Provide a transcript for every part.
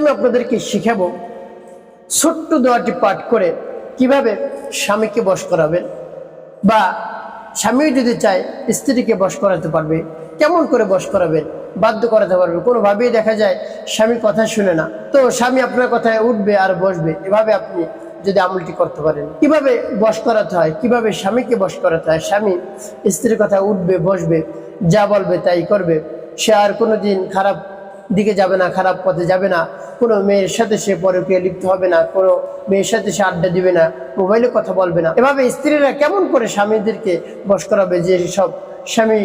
আমি আপনাদেরকে শিখাবো ছোট্ট দোয়াটি পাঠ করে কীভাবে স্বামীকে বশ করাবেন বা স্বামী যদি চায় স্ত্রীকে বশ করাতে পারবে, কেমন করে বশ করাবেন বাধ্য করাতে পারবে, কোনোভাবেই দেখা যায় স্বামী কথা শুনে না। তো স্বামী আপনার কথায় উঠবে আর বসবে, এভাবে আপনি যদি আমলটি করতে পারেন। কীভাবে বশ করাতে হয়, কীভাবে স্বামীকে বশ করাতে হয়, স্বামী স্ত্রীর কথা উঠবে, বসবে, যা বলবে তাই করবে, সে আর কোনোদিন খারাপ দিকে যাবে না, খারাপ পথে যাবে না। কোনো মেয়ের সাথে সে পরকে লিপ্ত হবে না, কোনো মেয়ের সাথে সে আড্ডা দিবে না, মোবাইলে কথা বলবে না। এভাবে স্ত্রীরা কেমন করে স্বামীদেরকে বশ করাবে যে সব স্বামী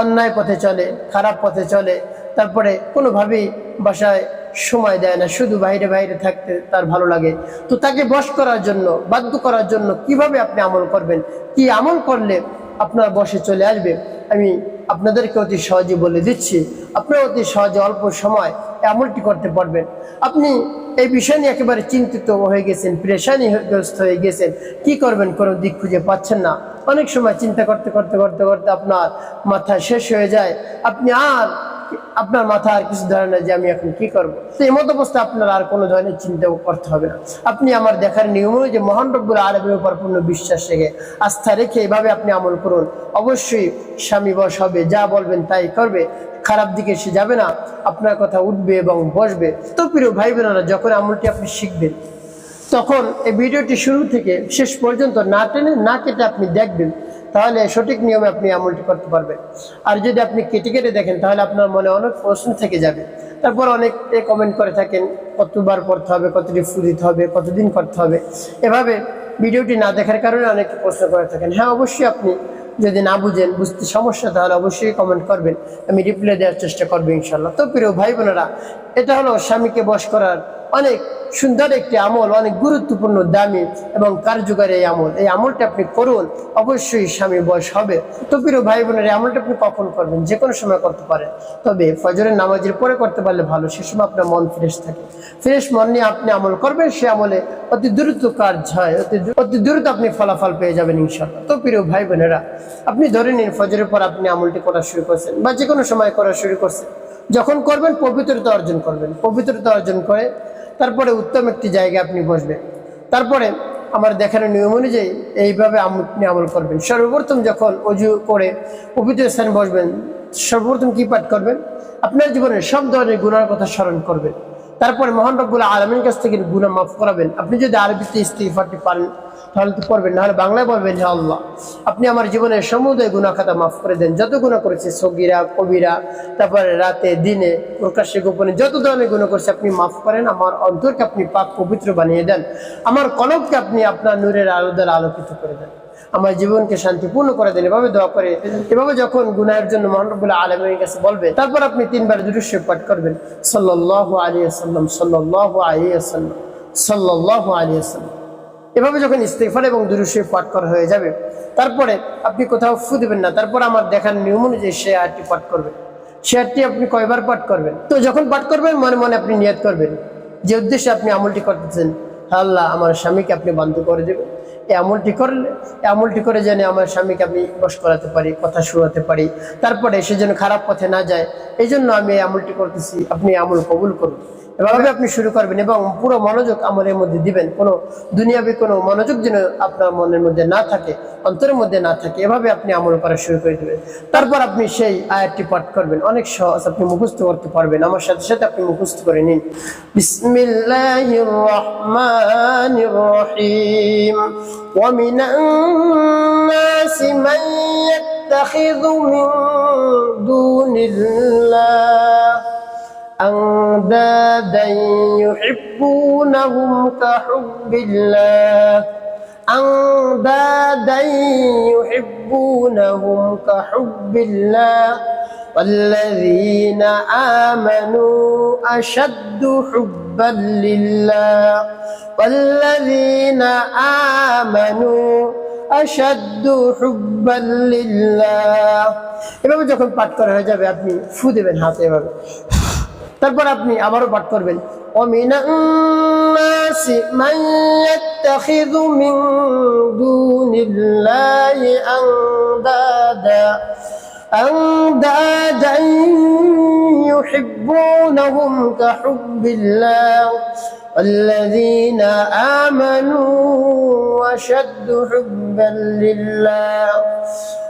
অন্যায় পথে চলে, খারাপ পথে চলে, তারপরে কোনোভাবেই বাসায় সময় দেয় না, শুধু বাইরে বাইরে থাকতে তার ভালো লাগে। তো তাকে বশ করার জন্য, বাধ্য করার জন্য কীভাবে আপনি আমল করবেন? কি আমল করলে আপনার বসে চলে আসবে। আমি আপনাদেরকে অতি সহজে বলে দিচ্ছি, আপনারা অতি সহজে অল্প সময় এমনটি করতে পারবেন। আপনি এই বিষয় নিয়ে একেবারে চিন্তিত হয়ে গেছেন, প্রেশানি গ্রস্ত হয়ে গেছেন, কি করবেন কোনো দিক খুঁজে পাচ্ছেন না। অনেক সময় চিন্তা করতে করতে করতে করতে আপনার মাথা শেষ হয়ে যায়। আপনি আর আপনার মাথা আর কিছু ধরে না যে আমি এখন কি করব? তো এই মতো অবস্থা আপনার আর কোনো ধরনের চিন্তা করতে হবে না। আপনি আমার দেখার নিয়ম যে মহান রব্বুল আলমের উপর পূর্ণ বিশ্বাস রেখে, আস্থা রেখে এভাবে আপনি আমল করুন। অবশ্যই স্বামী বস হবে, যা বলবেন তাই করবে। খারাপ দিকে সে যাবে না, আপনার কথা উঠবে এবং বসবে। তো প্রিয় ভাই বোনেরা, যখন আমলটি আপনি শিখবেন, তখন এই ভিডিওটি শুরু থেকে শেষ পর্যন্ত না টেনে না কেটে আপনি দেখবেন তাহলে সঠিক নিয়মে আপনি আমলটি করতে পারবেন। আর যদি আপনি কেটে কেটে দেখেন, তাহলে আপনার মনে অনেক প্রশ্ন থেকে যাবে। তারপর অনেক কমেন্ট করে থাকেন, কতবার করতে হবে, কতটি ফু দিতে হবে, কতদিন করতে হবে। এভাবে ভিডিওটি না দেখার কারণে অনেকে প্রশ্ন করে থাকেন। হ্যাঁ অবশ্যই আপনি যদি না বুঝেন, বুঝতে সমস্যা, তাহলে অবশ্যই কমেন্ট করবেন। আমি রিপ্লাই দেওয়ার চেষ্টা করব ইনশাল্লাহ তো প্রিয় ভাই বোনেরা এটা হলো স্বামীকে বশ করার অনেক সুন্দর একটি আমল, অনেক গুরুত্বপূর্ণ, দামি এবং কার্যকারী এই আমল। এই আমলটা আপনি করুন, অবশ্যই স্বামী বয়স হবে। তো প্রিয় ভাই বোনের এই আমলটা আপনি কখন করবেন? যে কোনো সময় করতে পারেন। তবে ফজরের নামাজের পরে করতে পারলে ভালো, সে সময় আপনার মন ফ্রেশ থাকে। ফ্রেশ মন নিয়ে আপনি আমল করবেন, সে আমলে অতি দ্রুত কাজ হয়, অতি অতি দ্রুত আপনি ফলাফল পেয়ে যাবেন ইনশাল্লাহ তো প্রিয় ভাই বোনেরা আপনি ধরে নিন ফজরের পর আপনি আমলটি করা শুরু করছেন বা যে কোনো সময় করা শুরু করছেন। যখন করবেন, পবিত্রতা অর্জন করবেন। পবিত্রতা অর্জন করে তারপরে উত্তম একটি জায়গায় আপনি বসবেন। তারপরে আমার দেখানো নিয়ম অনুযায়ী এইভাবে আপনি আমল করবেন। সর্বপ্রথম যখন অজু করে পবিত্র স্থানে বসবেন, সর্বপ্রথম কি পাঠ করবেন? আপনার জীবনে সব ধরনের গুণার কথা স্মরণ করবেন। তারপরে মহান রব্বুল আলমীর কাছ থেকে গুণা মাফ করাবেন। আপনি যদি আরবিতে ইস্তিফারটি পারেন তাহলে তো করবেন নাহলে বাংলায় বলবেন হে আল্লাহ আপনি আমার জীবনের সমুদয় গুণা খাতা মাফ করে দেন। যত গুণা করেছে, সগিরা, কবিরা, তারপরে রাতে, দিনে, প্রকাশ্যে, গোপনে, যত ধরনের গুণা করছে, আপনি মাফ করেন। আমার অন্তরকে আপনি পাক পবিত্র বানিয়ে দেন। আমার কলবকে আপনি আপনার নূরের আলো দ্বারা আলোকিত করে দেন। আমার জীবনকে শান্তিপূর্ণ করে দেন, এভাবে দোয়া করে। এভাবে যখন গুনাহের জন্য মহানবুল্লাহ আলমের কাছে বলবে তারপর আপনি তিনবার দুরুশ্বর পাঠ করবেন। সাল্লাহ আলী আসাল্লাম সাল্লাহ আলী আসাল্লাম সাল্লাহ আলী আসাল্লাম এভাবে যখন ইস্তেফার এবং দুরুশ্বর পাঠ করা হয়ে যাবে, তারপরে আপনি কোথাও ফু দেবেন না। তারপর আমার দেখার নিয়ম অনুযায়ী সে আয়টি পাঠ করবেন। সে আয়টি আপনি কয়বার পাঠ করবেন? তো যখন পাঠ করবেন, মনে মনে আপনি নিয়ত করবেন। যে উদ্দেশ্যে আপনি আমলটি করতেছেন, আল্লাহ আমার স্বামীকে আপনি বাধ্য করে দেবেন। এই আমলটি করলে আমলটি করে যেন আমার স্বামীকে আমি বস করাতে পারি, কথা শোনাতে পারি, তারপরে সে যেন খারাপ পথে না যায়। এই জন্য আমি এই আমলটি করতেছি, আপনি আমল কবুল করুন। এভাবে আপনি শুরু করবেন এবং পুরো মনোযোগ আমলের মধ্যে দিবেন কোনো দুনিয়াবি কোনো মনোযোগ যেন আপনার মনের মধ্যে না থাকে অন্তরের মধ্যে না থাকে এভাবে আপনি আমল করা শুরু করে দেবেন তারপর আপনি সেই আয়াতটি পাঠ করবেন অনেক সহজ আপনি মুখস্থ করতে পারবেন আমার সাথে সাথে আপনি মুখস্থ করে নিন বিসমিল্লাহির রহমানির রহিম ومن الناس من يتخذ من دون الله أندادا يحبونهم كحب الله أندادا يحبونهم كحب الله والذين آمنوا أشد حبا لله والذين آمنوا أشد حبا لله এভাবে যখন পাঠ করা হয়ে যাবে আপনি ফু দেবেন হাতে এভাবে তারপর আপনি আবারও পাঠ করবেন ومن الناس من يتخذ من دون الله أندادا أندادا يحبونهم كحب الله والذين آمنوا أشد حبا لله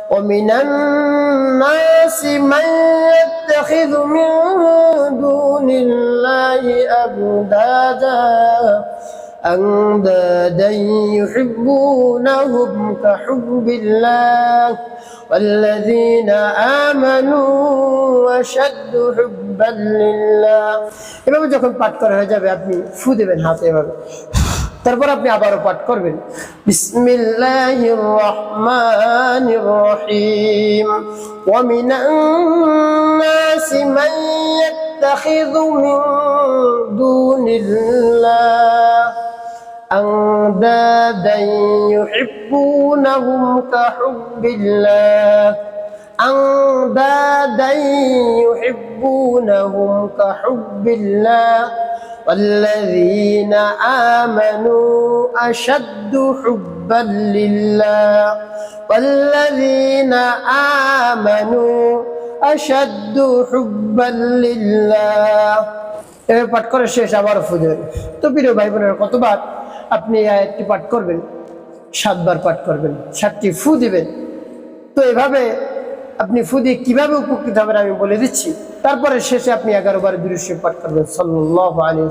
ومن الناس من يتخذ من دون الله أندادا أندادا يحبونهم كحب الله والذين آمنوا أشد حبا لله এভাবে যখন পাঠ করা হয়ে যাবে আপনি ফু দেবেন হাতে এভাবে তারপর আপনি আবারও পাঠ করবেন বিসমিল্লাহির রহমানির রহিম ওয়া মিনান নাসি মান ইয়াত্তাখিযু মিন দুনিল্লাহ أندادا يحبونهم كحب الله أندادا يحبونهم كحب الله والذين آمنوا أشد حبا لله والذين آمنوا أشد حبا لله এভাবে পাঠ করে শেষ আবার ফুদেন তো প্রিয় ভাই বোনেরা কতবার আপনি এই আয়াতটি পাঠ করবেন সাতবার পাঠ করবেন সাতটি ফু দিবেন তো এভাবে আপনি ফু দিয়ে কীভাবে উপকৃত হবেন আমি বলে দিচ্ছি। তারপরে শেষে আপনি এগারো বার দৃশ্য পাঠ করবেন। সাল্লাহ আলী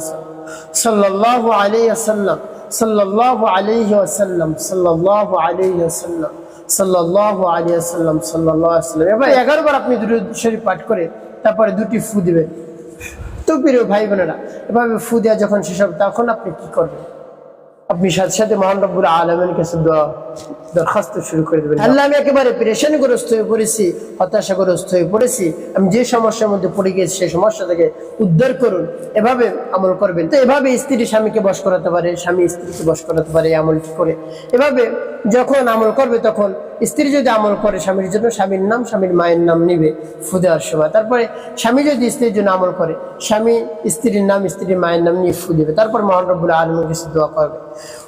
সাল্লাহ আলী আসাল্লাম সাল্লাহ আলাইহি আসাল্লাম সাল্লাহ আলাইহি আসাল্লাম সাল্লাহ আলী আসাল্লাম সাল্লাহ আসাল্লাম এবার আপনি পাঠ করে তারপরে দুটি তো প্রিয় ভাই এভাবে যখন শেষ তখন আপনি কি করবেন? আপনি সাথে সাথে মহান আলমের কাছে দোয়া দরখাস্ত শুরু করে দেবেন। আল্লাহ, আমি একেবারে পেরেশানগ্রস্ত হয়ে পড়েছি, হতাশাগ্রস্ত হয়ে পড়েছি। আমি যে সমস্যার মধ্যে পড়ে গিয়েছি, সেই সমস্যা থেকে উদ্ধার করুন। এভাবে আমল করবেন। তো এভাবে স্ত্রী স্বামীকে বশ করাতে পারে, স্বামী স্ত্রীকে বশ করাতে পারে, এই আমলটি করে। এভাবে যখন আমল করবে, তখন স্ত্রী যদি আমল করে স্বামীর জন্য, স্বামীর নাম, স্বামীর মায়ের নাম নিবে ফু দেওয়ার সময়। তারপরে স্বামী যদি স্ত্রীর জন্য আমল করে, স্বামী স্ত্রীর নাম, স্ত্রীর মায়ের নাম নিয়ে ফু দেবে তারপর মহান রব্বুল আলমের কাছে দোয়া করবে।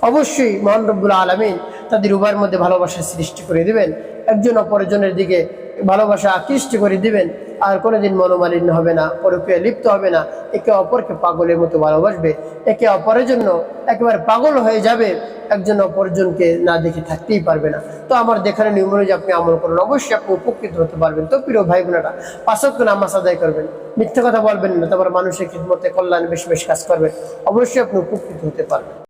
অবশ্যই মহান রব্বুল আলমিন তাদের উভয়ের মধ্যে ভালোবাসা সৃষ্টি করে দিবেন। একজন অপরজনের দিকে ভালোবাসা আকৃষ্ট করে দিবেন। আর কোনোদিন মনোমালিন্য হবে না, পরকীয় লিপ্ত হবে না। একে অপরকে পাগলের মতো ভালোবাসবে। একে অপরের জন্য একেবারে পাগল হয়ে যাবে। একজন অপরজনকে না দেখে থাকতেই পারবে না। তো আমার দেখানো নিয়ম অনুযায়ী আপনি আমল করুন। অবশ্যই আপনি উপকৃত হতে পারবেন। তো প্রিয় ভাই বোনেরা পাশক্ত নামাজ আদায় করবেন। মিথ্যা কথা বলবেন না। তারপর মানুষের খিদমতে কল্যাণ বেশি বেশি কাজ করবেন অবশ্যই আপনি উপকৃত হতে পারবেন।